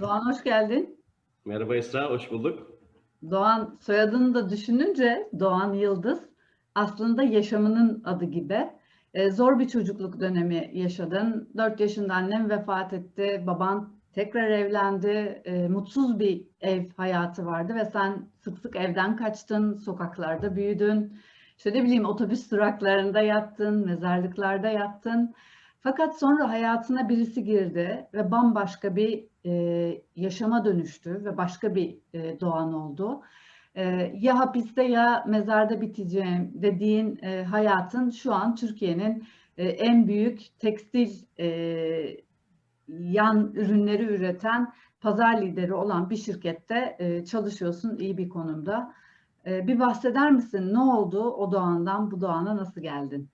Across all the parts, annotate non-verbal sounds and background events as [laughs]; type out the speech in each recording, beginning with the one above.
Doğan hoş geldin. Merhaba Esra, hoş bulduk. Doğan soyadını da düşününce Doğan Yıldız aslında yaşamının adı gibi. Ee, zor bir çocukluk dönemi yaşadın. 4 yaşında annem vefat etti. Baban tekrar evlendi. Ee, mutsuz bir ev hayatı vardı ve sen sık sık evden kaçtın, sokaklarda büyüdün. İşte ne bileyim otobüs duraklarında yattın, mezarlıklarda yattın. Fakat sonra hayatına birisi girdi ve bambaşka bir e, yaşama dönüştü ve başka bir e, doğan oldu. E, ya hapiste ya mezarda biteceğim dediğin e, hayatın şu an Türkiye'nin e, en büyük tekstil e, yan ürünleri üreten pazar lideri olan bir şirkette e, çalışıyorsun iyi bir konumda. E, bir bahseder misin? Ne oldu o doğandan bu doğana nasıl geldin?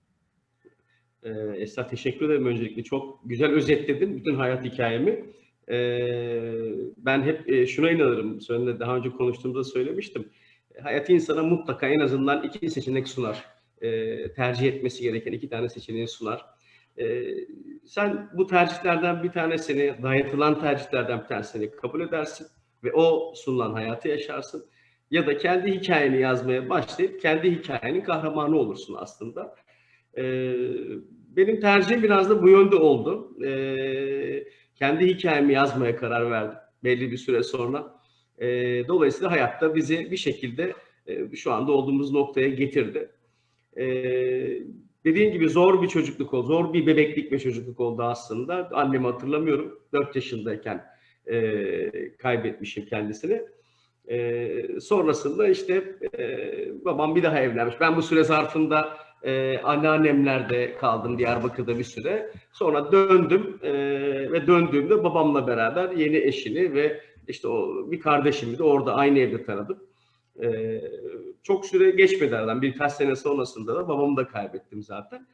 Ee, Esra teşekkür ederim öncelikle. Çok güzel özetledin bütün hayat hikayemi. Ee, ben hep e, şuna inanırım. Seninle daha önce konuştuğumda söylemiştim. Hayat insana mutlaka en azından iki seçenek sunar. Ee, tercih etmesi gereken iki tane seçeneği sunar. Ee, sen bu tercihlerden bir tanesini, dayatılan tercihlerden bir tanesini kabul edersin ve o sunulan hayatı yaşarsın. Ya da kendi hikayeni yazmaya başlayıp kendi hikayenin kahramanı olursun aslında. Ee, benim tercihim biraz da bu yönde oldu. Ee, kendi hikayemi yazmaya karar verdim belli bir süre sonra. Ee, dolayısıyla hayatta bizi bir şekilde e, şu anda olduğumuz noktaya getirdi. Ee, dediğin gibi zor bir çocukluk oldu, zor bir bebeklik ve çocukluk oldu aslında. Annemi hatırlamıyorum. 4 yaşındayken e, kaybetmişim kendisini. E, sonrasında işte e, babam bir daha evlenmiş. Ben bu süre zarfında e, anneannemlerde kaldım Diyarbakır'da bir süre. Sonra döndüm e, ve döndüğümde babamla beraber yeni eşini ve işte o bir kardeşimi de orada aynı evde tanıdım. E, çok süre geçmedi aradan birkaç sene sonrasında da babamı da kaybettim zaten.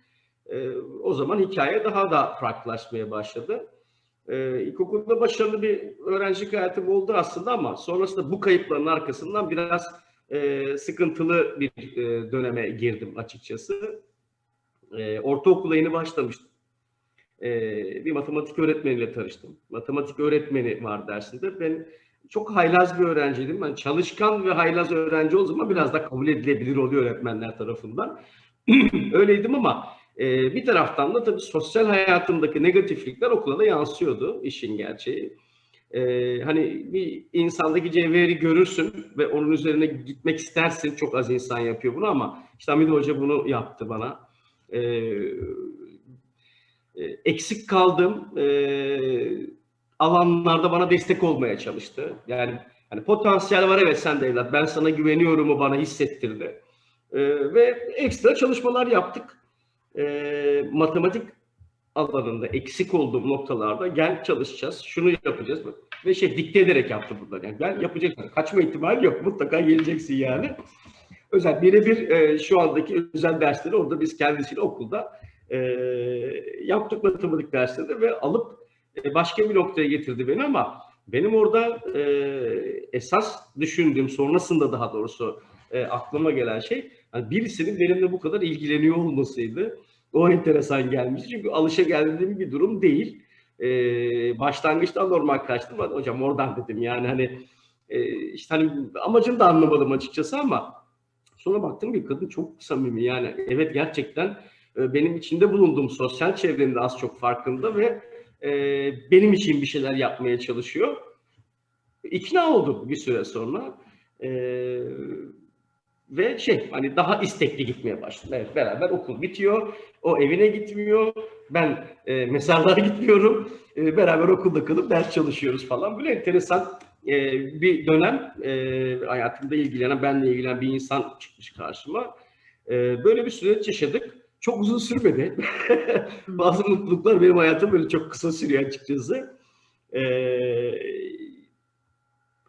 E, o zaman hikaye daha da farklılaşmaya başladı. Ee, ilkokulda başarılı bir öğrencilik hayatım oldu aslında ama sonrasında bu kayıpların arkasından biraz e, sıkıntılı bir e, döneme girdim açıkçası. E, ortaokula yeni başlamıştım. E, bir matematik öğretmeniyle tanıştım. Matematik öğretmeni var dersinde. Ben çok haylaz bir öğrenciydim. Ben çalışkan ve haylaz öğrenci o zaman biraz da kabul edilebilir oluyor öğretmenler tarafından. [clears throat] Öyleydim ama e, bir taraftan da tabii sosyal hayatımdaki negatiflikler okula da yansıyordu işin gerçeği. E, hani bir insandaki cevheri görürsün ve onun üzerine gitmek istersin. Çok az insan yapıyor bunu ama işte Hamid Hoca bunu yaptı bana. E, e, eksik kaldığım e, alanlarda bana destek olmaya çalıştı. Yani hani potansiyel var evet sen de evlat ben sana güveniyorumu bana hissettirdi. E, ve ekstra çalışmalar yaptık e, matematik alanında eksik olduğum noktalarda gel çalışacağız, şunu yapacağız ve şey dikte ederek yaptı burada. Yani gel yapacaksın. Kaçma ihtimali yok. Mutlaka geleceksin yani. Özel birebir e, şu andaki özel dersleri orada biz kendisiyle okulda e, yaptık matematik dersleri ve alıp e, başka bir noktaya getirdi beni ama benim orada e, esas düşündüğüm sonrasında daha doğrusu e, aklıma gelen şey hani birisinin benimle bu kadar ilgileniyor olmasıydı. O enteresan gelmişti. Çünkü alışa geldiğim bir durum değil. Ee, başlangıçta normal kaçtım. Hocam oradan dedim yani hani e, işte hani amacını da anlamadım açıkçası ama sonra baktım ki kadın çok samimi yani evet gerçekten e, benim içinde bulunduğum sosyal çevremde az çok farkında ve e, benim için bir şeyler yapmaya çalışıyor. İkna oldum bir süre sonra. E, ve şey hani daha istekli gitmeye başladım. Evet beraber okul bitiyor. O evine gitmiyor. Ben e, mezarlara [laughs] gitmiyorum. E, beraber okulda kalıp ders çalışıyoruz falan. Böyle enteresan e, bir dönem e, hayatımda ilgilenen, benle ilgilenen bir insan çıkmış karşıma. E, böyle bir süreç yaşadık. Çok uzun sürmedi. [laughs] Bazı mutluluklar benim hayatım böyle çok kısa sürüyor açıkçası. E,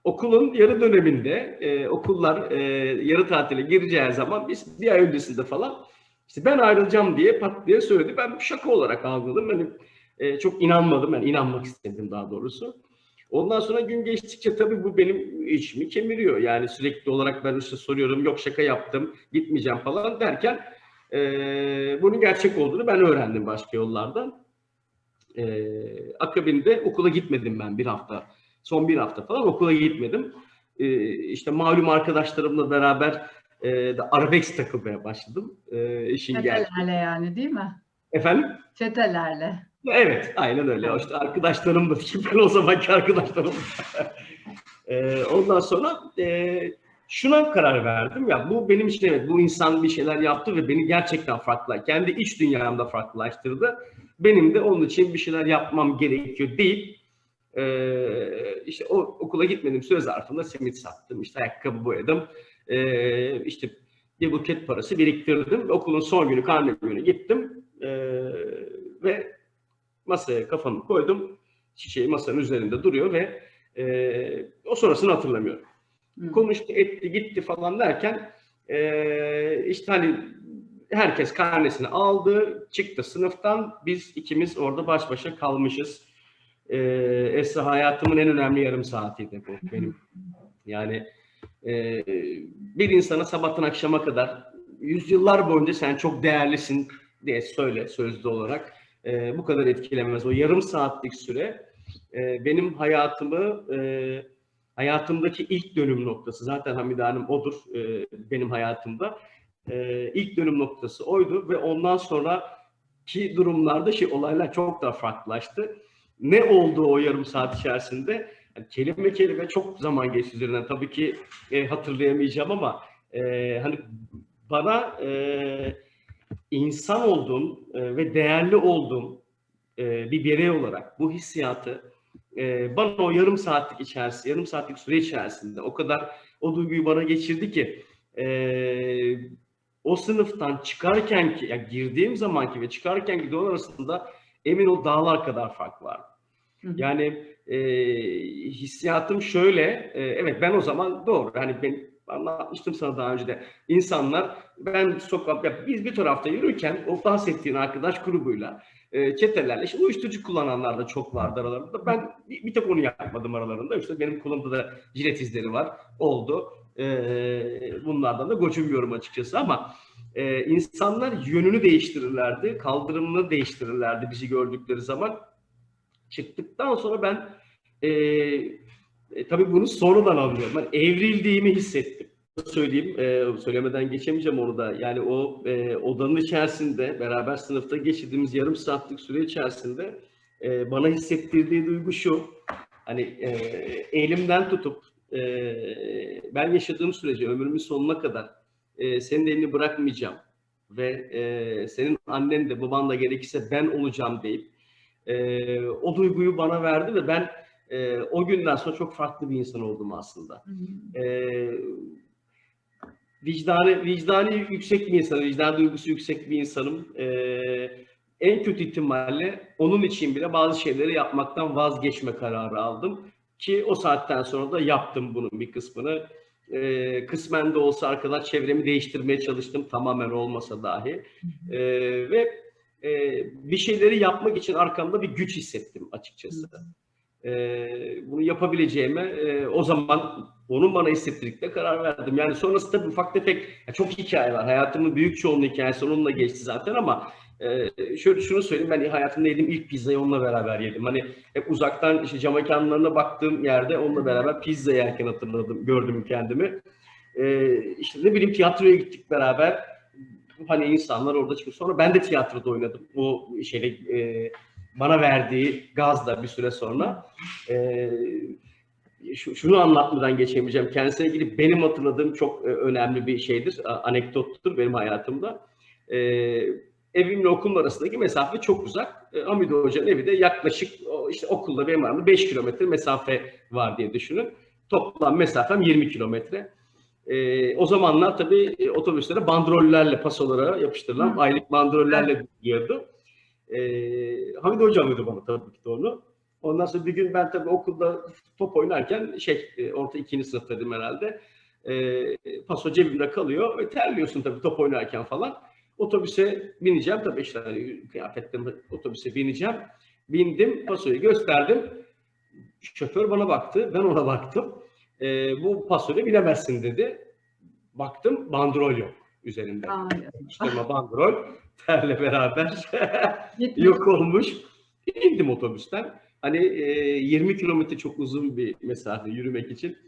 okulun yarı döneminde e, okullar e, yarı tatile gireceği zaman biz bir ay öncesinde falan işte ben ayrılacağım diye pat diye söyledi. Ben şaka olarak algıladım. Ben e, çok inanmadım. Ben inanmak istedim daha doğrusu. Ondan sonra gün geçtikçe tabii bu benim işimi kemiriyor. Yani sürekli olarak ben işte soruyorum yok şaka yaptım gitmeyeceğim falan derken e, bunun gerçek olduğunu ben öğrendim başka yollardan. E, akabinde okula gitmedim ben bir hafta Son bir hafta falan okula gitmedim. Ee, işte malum arkadaşlarımla beraber e, de arabesk takılmaya başladım. E, işin. Çetelerle yani değil mi? Efendim? Çetelerle. Evet, aynen öyle. İşte arkadaşlarım da, ben o zamanki arkadaşlarım. Ee, [laughs] ondan sonra e, şuna karar verdim. Ya bu benim için evet, bu insan bir şeyler yaptı ve beni gerçekten farklı, kendi iç dünyamda farklılaştırdı. Benim de onun için bir şeyler yapmam gerekiyor değil. Ee, işte o okula gitmediğim süre zarfında simit sattım, işte ayakkabı boyadım, ee, işte bir buket parası biriktirdim. Okulun son günü, karne günü gittim ee, ve masaya kafamı koydum. Çiçeği masanın üzerinde duruyor ve e, o sonrasını hatırlamıyorum. Hı. Konuştu, etti, gitti falan derken e, işte hani herkes karnesini aldı, çıktı sınıftan. Biz ikimiz orada baş başa kalmışız. E, Esra hayatımın en önemli yarım saatiydi bu benim. Yani e, bir insana sabahtan akşama kadar yüzyıllar boyunca sen çok değerlisin diye söyle sözlü olarak e, bu kadar etkilemez. O yarım saatlik süre e, benim hayatımı e, hayatımdaki ilk dönüm noktası. Zaten Hamide Hanım odur e, benim hayatımda. E, ilk dönüm noktası oydu ve ondan sonraki durumlarda şey olaylar çok daha farklılaştı. Ne oldu o yarım saat içerisinde? Yani kelime kelime çok zaman geçti üzerinden. Tabii ki e, hatırlayamayacağım ama e, hani bana e, insan olduğum e, ve değerli olduğum e, bir birey olarak bu hissiyatı e, bana o yarım saatlik içerisinde, yarım saatlik süre içerisinde o kadar o duyguyu bana geçirdi ki e, o sınıftan çıkarken ki, ya girdiğim zamanki ve çıkarken ki arasında emin ol dağlar kadar fark var. Hı hı. Yani e, hissiyatım şöyle, e, evet ben o zaman doğru, hani ben anlatmıştım sana daha önce de insanlar ben sokak ya biz bir tarafta yürürken o bahsettiğin arkadaş grubuyla e, çetelerle işte uyuşturucu kullananlar da çok vardı aralarında. Ben bir, bir tek onu yapmadım aralarında. İşte benim kolumda da jilet izleri var. Oldu. E, bunlardan da gocunmuyorum açıkçası ama e, insanlar yönünü değiştirirlerdi. Kaldırımını değiştirirlerdi bizi gördükleri zaman. Çıktıktan sonra ben e, e, tabii bunu sonradan anlıyorum. Ben evrildiğimi hissettim. Söyleyeyim, e, söylemeden geçemeyeceğim onu da. Yani o e, odanın içerisinde beraber sınıfta geçirdiğimiz yarım saatlik süre içerisinde e, bana hissettirdiği duygu şu. Hani e, elimden tutup e, ben yaşadığım sürece ömrümün sonuna kadar e, senin elini bırakmayacağım ve e, senin annen de baban da gerekirse ben olacağım deyip e, o duyguyu bana verdi ve ben e, o günden sonra çok farklı bir insan oldum aslında. E, vicdanı, vicdanı yüksek bir insanım, vicdan duygusu yüksek bir insanım. E, en kötü ihtimalle onun için bile bazı şeyleri yapmaktan vazgeçme kararı aldım. Ki o saatten sonra da yaptım bunun bir kısmını. E, kısmen de olsa arkadaş çevremi değiştirmeye çalıştım tamamen olmasa dahi. E, ve e, bir şeyleri yapmak için arkamda bir güç hissettim açıkçası. E, bunu yapabileceğime e, o zaman onun bana hissettirdikleri karar verdim. Yani sonrası tabii ufak tefek ya çok hikaye var. Hayatımın büyük çoğunluğu hikayesi onunla geçti zaten ama e, şöyle şunu söyleyeyim ben hayatımda yediğim ilk pizzayı onunla beraber yedim. Hani hep uzaktan işte cam mekanlarına baktığım yerde onunla beraber pizza yerken hatırladım, gördüm kendimi. E, işte ne bileyim tiyatroya gittik beraber. Hani insanlar orada çıkıyor. Sonra ben de tiyatroda oynadım. Bu şeyle e, bana verdiği gazla bir süre sonra. E, şu, şunu anlatmadan geçemeyeceğim. Kendisine ilgili benim hatırladığım çok e, önemli bir şeydir, anekdottur benim hayatımda. E, evimle okulum arasındaki mesafe çok uzak. E, Hamide Hoca'nın evi de yaklaşık işte okulla benim aramda 5 kilometre mesafe var diye düşünün. Toplam mesafem 20 kilometre. E, o zamanlar tabii e, otobüslere bandrollerle pasolara yapıştırılan Hı. aylık bandrollerle gidiyordu. E, Hamide Hocam dedi bana tabii ki de onu. Ondan sonra bir gün ben tabii okulda top oynarken şey e, orta ikinci sınıftaydım herhalde. E, paso cebimde kalıyor ve terliyorsun tabii top oynarken falan. Otobüse bineceğim tabii işte hani kıyafetlerimle otobüse bineceğim. Bindim pasoyu gösterdim. Şoför bana baktı ben ona baktım. E, bu pasoyu bilemezsin dedi. Baktım bandrol yok üzerinde. Ay, Yapıştırma bandrol [laughs] terle beraber yok olmuş. İndim otobüsten. Hani e, 20 kilometre çok uzun bir mesafe yürümek için.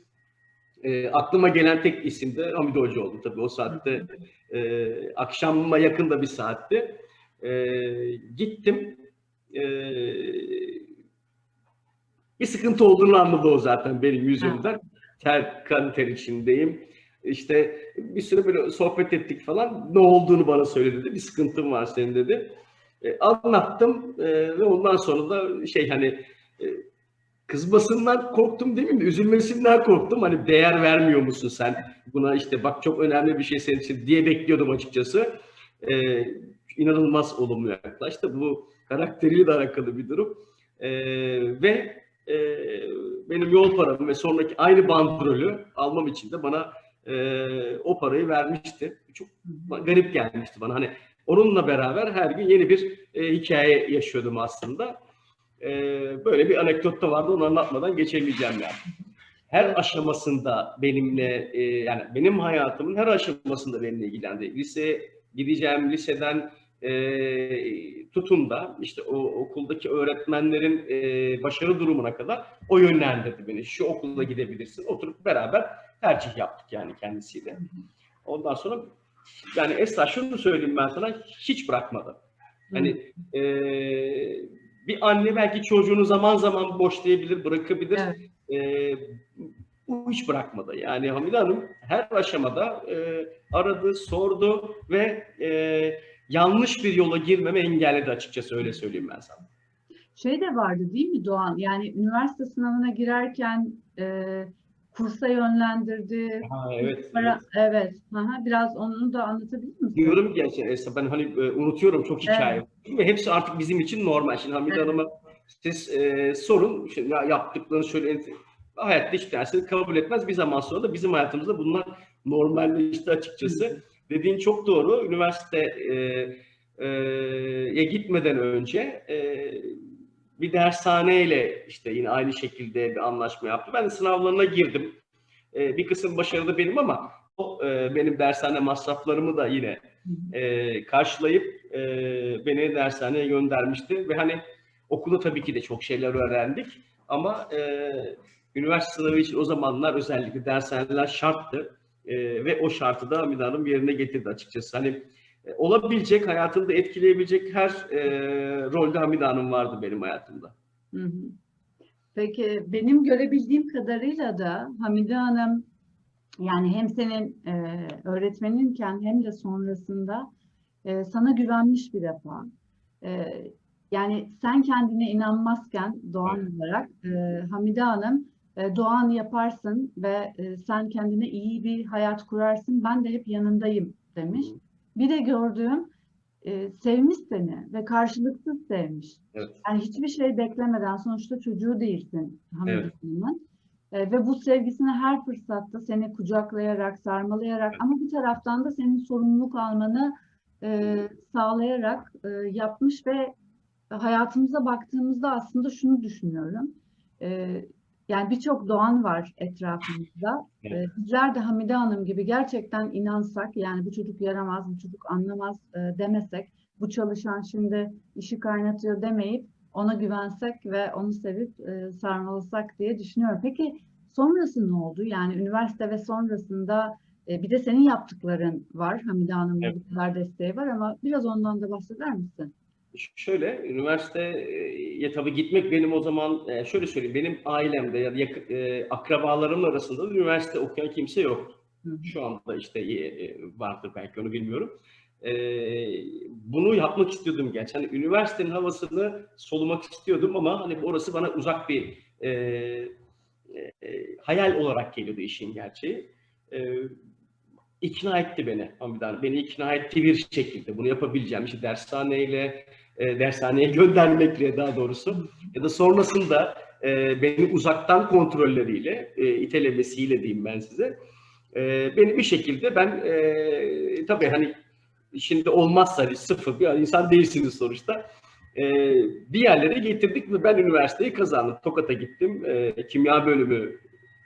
E, aklıma gelen tek isim de Hamid Hoca oldu tabii o saatte. E, akşama yakın da bir saatti. E, gittim. E, bir sıkıntı olduğunu anladı o zaten benim yüzümden. Ter, kan ter içindeyim. İşte bir süre böyle sohbet ettik falan. Ne olduğunu bana söyledi dedi. Bir sıkıntın var senin dedi. E, anlattım e, ve ondan sonra da şey hani kızmasından korktum değil mi? Üzülmesinden korktum. Hani değer vermiyor musun sen buna işte bak çok önemli bir şey senin için diye bekliyordum açıkçası. E, inanılmaz olumlu yaklaştı. Bu karakteriyle de alakalı bir durum. E, ve e, benim yol paramı ve sonraki aynı bandrolü almam için de bana e, o parayı vermişti. Çok garip gelmişti bana. Hani onunla beraber her gün yeni bir e, hikaye yaşıyordum aslında. E, böyle bir anekdot da vardı. Onu anlatmadan geçemeyeceğim yani. Her aşamasında benimle e, yani benim hayatımın her aşamasında benimle ilgilendi. Liseye gideceğim liseden e, tutun da işte o okuldaki öğretmenlerin e, başarı durumuna kadar o yönlendirdi beni. Şu okula gidebilirsin. Oturup beraber tercih yaptık yani kendisiyle. Ondan sonra yani Esra şunu söyleyeyim ben sana hiç bırakmadı. Hani e, bir anne belki çocuğunu zaman zaman boşlayabilir, bırakabilir. Evet. E, bu hiç bırakmadı. Yani Hamide Hanım her aşamada e, aradı, sordu ve e, yanlış bir yola girmeme engelledi açıkçası öyle söyleyeyim ben sana. Şey de vardı değil mi Doğan? Yani üniversite sınavına girerken e, kursa yönlendirdi. Ha, evet. Para, evet. Aha, biraz onu da anlatabilir misin? Diyorum ki yani Esra ben hani e, unutuyorum çok hikaye. Ve hepsi artık bizim için normal. Şimdi Hamide Evet. Hanım'a siz e, sorun. Şimdi ya yaptıklarını şöyle hayatta hiç dersini kabul etmez. Bir zaman sonra da bizim hayatımızda bunlar normalleşti açıkçası. Dediğin çok doğru. Üniversiteye e, gitmeden önce e, bir dershaneyle işte yine aynı şekilde bir anlaşma yaptı. Ben de sınavlarına girdim. E, bir kısım başarılı benim ama o e, benim dershane masraflarımı da yine e, karşılayıp e, beni dershaneye göndermişti ve hani okulda tabii ki de çok şeyler öğrendik ama e, üniversite sınavı için o zamanlar özellikle dershaneler şarttı E, ve o şartı da Hamide Hanım yerine getirdi açıkçası. Hani olabilecek, hayatımda etkileyebilecek her e, rolde Hamide Hanım vardı benim hayatımda. Hı hı. Peki benim görebildiğim kadarıyla da Hamide Hanım yani hem senin e, öğretmeninken hem de sonrasında e, sana güvenmiş bir defa. E, yani sen kendine inanmazken Doğan olarak e, Hamide Hanım e, Doğan yaparsın ve e, sen kendine iyi bir hayat kurarsın. Ben de hep yanındayım demiş. Bir de gördüğüm e, sevmiş seni ve karşılıksız sevmiş. Evet. Yani hiçbir şey beklemeden sonuçta çocuğu değilsin Hamide Evet. E, ve bu sevgisini her fırsatta seni kucaklayarak, sarmalayarak ama bir taraftan da senin sorumluluk almanı e, sağlayarak e, yapmış ve hayatımıza baktığımızda aslında şunu düşünüyorum. E, yani birçok doğan var etrafımızda. Evet. E, bizler de Hamide Hanım gibi gerçekten inansak, yani bu çocuk yaramaz, bu çocuk anlamaz e, demesek, bu çalışan şimdi işi kaynatıyor demeyip ona güvensek ve onu sevip e, sarmalasak diye düşünüyorum. Peki sonrası ne oldu? Yani üniversite ve sonrasında e, bir de senin yaptıkların var. Hamide Hanım'ın Evet. bu kadar desteği var ama biraz ondan da bahseder misin? Şöyle, üniversiteye tabii gitmek benim o zaman, e, şöyle söyleyeyim, benim ailemde ya da yak- e, akrabalarım arasında da üniversite okuyan kimse hı. Şu anda işte e, vardır belki onu bilmiyorum. E, bunu yapmak istiyordum gerçi. Hani üniversitenin havasını solumak istiyordum ama hani orası bana uzak bir e, e, e, hayal olarak geliyordu işin gerçeği. E, ikna etti beni Hamid Hanım. Beni ikna etti bir şekilde. Bunu yapabileceğim. İşte dershaneyle, e, dershaneye [laughs] göndermekle daha doğrusu. Ya da sonrasında e, beni uzaktan kontrolleriyle, e, itelemesiyle diyeyim ben size. E, beni bir şekilde ben e, tabii hani şimdi olmazsa hani sıfır bir insan değilsiniz sonuçta. E, bir yerlere getirdik ve ben üniversiteyi kazandım. Tokat'a gittim. E, kimya bölümü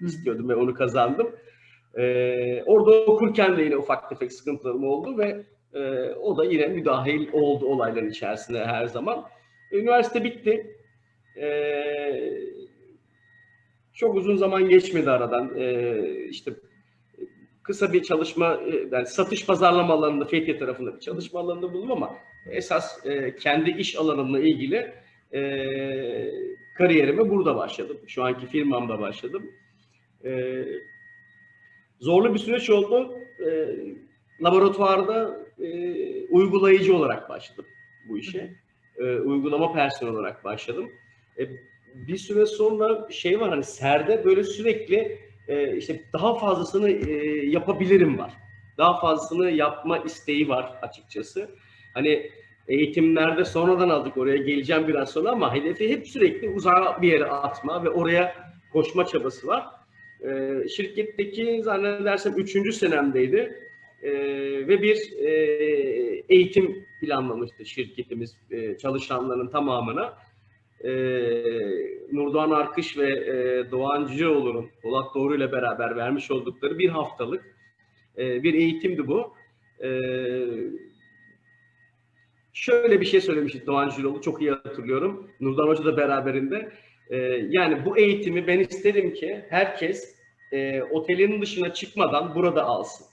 istiyordum ve onu kazandım. Ee, orada okurken de yine ufak tefek sıkıntılarım oldu ve e, o da yine müdahil oldu olayların içerisinde her zaman. Üniversite bitti. Ee, çok uzun zaman geçmedi aradan. Ee, işte kısa bir çalışma, e, yani satış pazarlama alanında Fethiye tarafında bir çalışma alanında bulundum ama esas e, kendi iş alanımla ilgili e, kariyerime burada başladım. Şu anki firmamda başladım. E, zorlu bir süreç oldu. E, laboratuvarda e, uygulayıcı olarak başladım bu işe. E, uygulama personeli olarak başladım. E, bir süre sonra şey var hani serde böyle sürekli e, işte daha fazlasını e, yapabilirim var. Daha fazlasını yapma isteği var açıkçası. Hani eğitimlerde sonradan aldık oraya geleceğim biraz sonra ama hedefi hep sürekli uzağa bir yere atma ve oraya koşma çabası var. E, şirketteki zannedersem üçüncü senemdeydi e, ve bir e, eğitim planlamıştı şirketimiz e, çalışanların tamamına. E, Nurdoğan Arkış ve e, Doğan Cüceoğlu'nun Polat Doğru ile beraber vermiş oldukları bir haftalık e, bir eğitimdi bu. E, şöyle bir şey söylemişti Doğan Cüceoğlu çok iyi hatırlıyorum. Nurdoğan Hoca da beraberinde. Yani bu eğitimi ben isterim ki herkes e, otelin dışına çıkmadan burada alsın.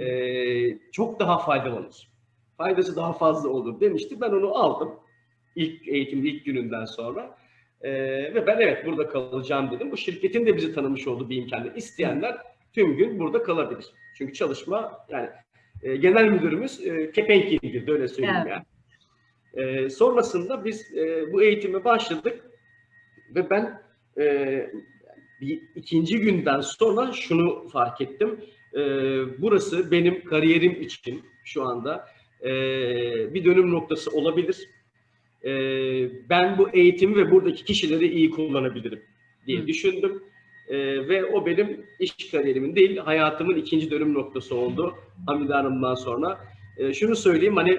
E, çok daha faydalanır. Faydası daha fazla olur demişti. Ben onu aldım. İlk eğitimin ilk gününden sonra. Ee, ve ben evet burada kalacağım dedim. Bu şirketin de bizi tanımış olduğu bir imkanı. İsteyenler tüm gün burada kalabilir. Çünkü çalışma yani e, genel müdürümüz e, kepenk indirdi öyle söyleyeyim Evet. yani. E, sonrasında biz e, bu eğitime başladık ve ben e, bir ikinci günden sonra şunu fark ettim. E, burası benim kariyerim için şu anda e, bir dönüm noktası olabilir. E, ben bu eğitimi ve buradaki kişileri iyi kullanabilirim diye Hı. düşündüm. E, ve o benim iş kariyerimin değil, hayatımın ikinci dönüm noktası oldu Hamide Hanım'dan sonra. E, şunu söyleyeyim hani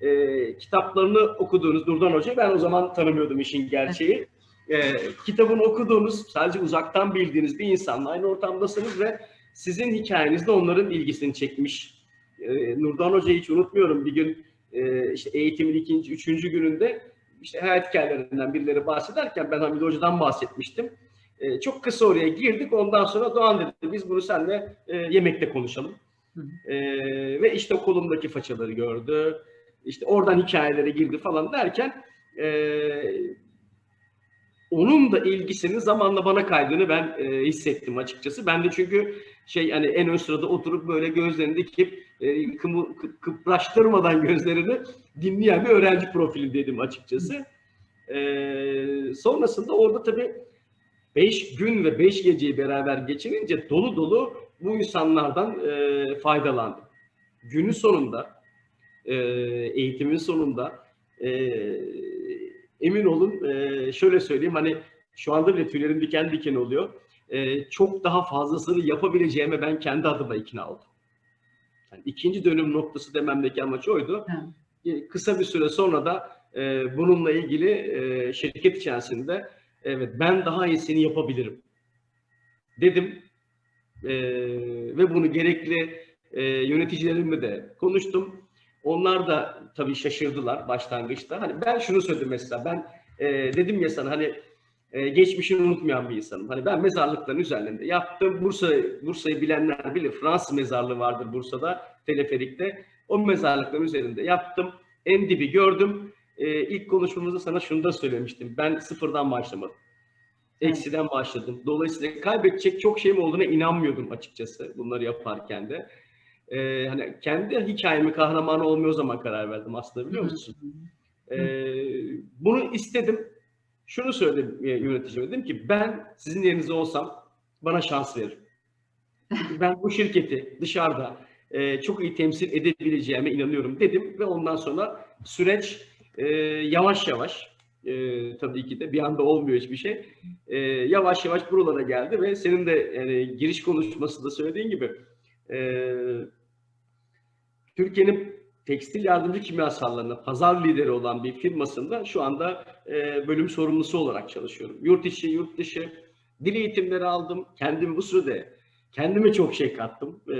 e, kitaplarını okuduğunuz Nurdan Hoca ben o zaman tanımıyordum işin gerçeği. E, kitabını okuduğunuz, sadece uzaktan bildiğiniz bir insanla aynı ortamdasınız ve sizin hikayenizde onların ilgisini çekmiş. E, Nurdan Hoca'yı hiç unutmuyorum. Bir gün e, işte eğitimin ikinci, üçüncü gününde işte hayat hikayelerinden birileri bahsederken ben Hamid Hoca'dan bahsetmiştim. E, çok kısa oraya girdik. Ondan sonra Doğan dedi biz bunu seninle e, yemekte konuşalım. Hı. E, ve işte kolumdaki façaları gördü. İşte oradan hikayelere girdi falan derken e, onun da ilgisinin zamanla bana kaydığını ben e, hissettim açıkçası. Ben de çünkü şey hani en ön sırada oturup böyle gözlerini dikip e, kımı, kı- kıpraştırmadan [laughs] gözlerini dinleyen bir öğrenci profilindeydim açıkçası. E, sonrasında orada tabii 5 gün ve 5 geceyi beraber geçirince dolu dolu bu insanlardan e, faydalandım. Günün sonunda, e, eğitimin sonunda e, emin olun e, şöyle söyleyeyim hani şu anda bile tüylerim diken diken oluyor. E, çok daha fazlasını yapabileceğime ben kendi adıma ikna oldum. Yani ikinci dönüm noktası dememdeki amaç oydu. Evet. E, Kısa bir süre sonra da e, bununla ilgili e, şirket içerisinde evet ben daha iyisini yapabilirim dedim. E, ve bunu gerekli e, yöneticilerimle de konuştum. Onlar da tabii şaşırdılar başlangıçta. Hani ben şunu söyledim mesela ben e, dedim ya sana hani e, geçmişini unutmayan bir insanım. Hani ben mezarlıkların üzerinde yaptım. Bursa Bursa'yı bilenler bilir. Fransız mezarlığı vardır Bursa'da, teleferikte. O mezarlıkların üzerinde yaptım. En dibi gördüm. E, ilk konuşmamızda sana şunu da söylemiştim. Ben sıfırdan başlamadım. Eksiden başladım. Dolayısıyla kaybedecek çok şeyim olduğuna inanmıyordum açıkçası bunları yaparken de. E, hani kendi hikayemi kahramanı olmuyor o zaman karar verdim aslında biliyor musun? E, bunu istedim. Şunu söyledim e, yöneticime dedim ki ben sizin yerinizde olsam bana şans verin. Ben bu şirketi dışarıda e, çok iyi temsil edebileceğime inanıyorum dedim ve ondan sonra süreç e, yavaş yavaş e, tabii ki de bir anda olmuyor hiçbir şey. E, yavaş yavaş buralara geldi ve senin de yani, giriş konuşmasında söylediğin gibi e, Türkiye'nin tekstil yardımcı kimyasallarına pazar lideri olan bir firmasında şu anda e, bölüm sorumlusu olarak çalışıyorum. Yurt içi, yurt dışı dil eğitimleri aldım. Kendimi bu sürede kendime çok şey kattım. E,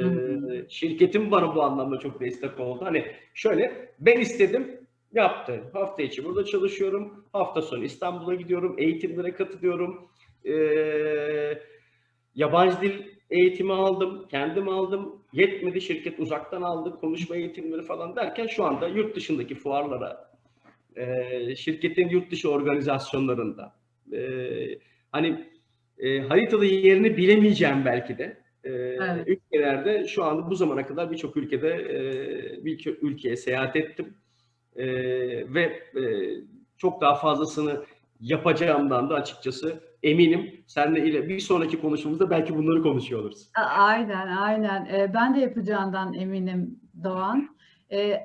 şirketim bana bu anlamda çok destek oldu. Hani şöyle ben istedim Yaptı. Hafta içi burada çalışıyorum. Hafta sonu İstanbul'a gidiyorum. Eğitimlere katılıyorum. Ee, yabancı dil eğitimi aldım. Kendim aldım. Yetmedi. Şirket uzaktan aldı. Konuşma eğitimleri falan derken şu anda yurt dışındaki fuarlara, e, şirketin yurt dışı organizasyonlarında e, hani e, haritada yerini bilemeyeceğim belki de e, Evet. ülkelerde şu anda bu zamana kadar birçok ülkede e, bir ülkeye seyahat ettim E, ve e, çok daha fazlasını yapacağımdan da açıkçası eminim. Seninle ile bir sonraki konuşmamızda belki bunları konuşuyor oluruz. Aynen, aynen. Ee, ben de yapacağından eminim Doğan. Ee,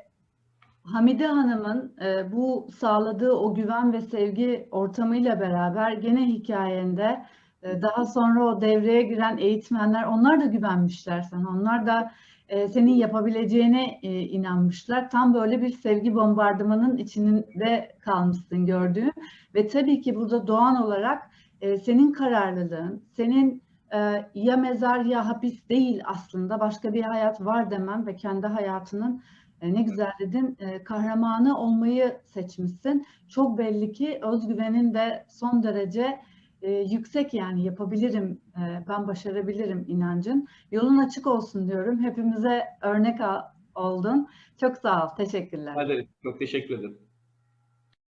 Hamide Hanım'ın e, bu sağladığı o güven ve sevgi ortamıyla beraber gene hikayende e, daha sonra o devreye giren eğitmenler onlar da güvenmişler sana. Onlar da e, senin yapabileceğine e, inanmışlar. Tam böyle bir sevgi bombardımanın içinde kalmışsın gördüğüm. Ve tabii ki burada Doğan olarak e, senin kararlılığın, senin e, ya mezar ya hapis değil aslında başka bir hayat var demem ve kendi hayatının e, ne güzel dedin kahramanı olmayı seçmişsin. Çok belli ki özgüvenin de son derece yüksek yani yapabilirim, ben başarabilirim inancın. Yolun açık olsun diyorum. Hepimize örnek oldun. Çok sağ ol. Teşekkürler. Hadi çok teşekkür ederim.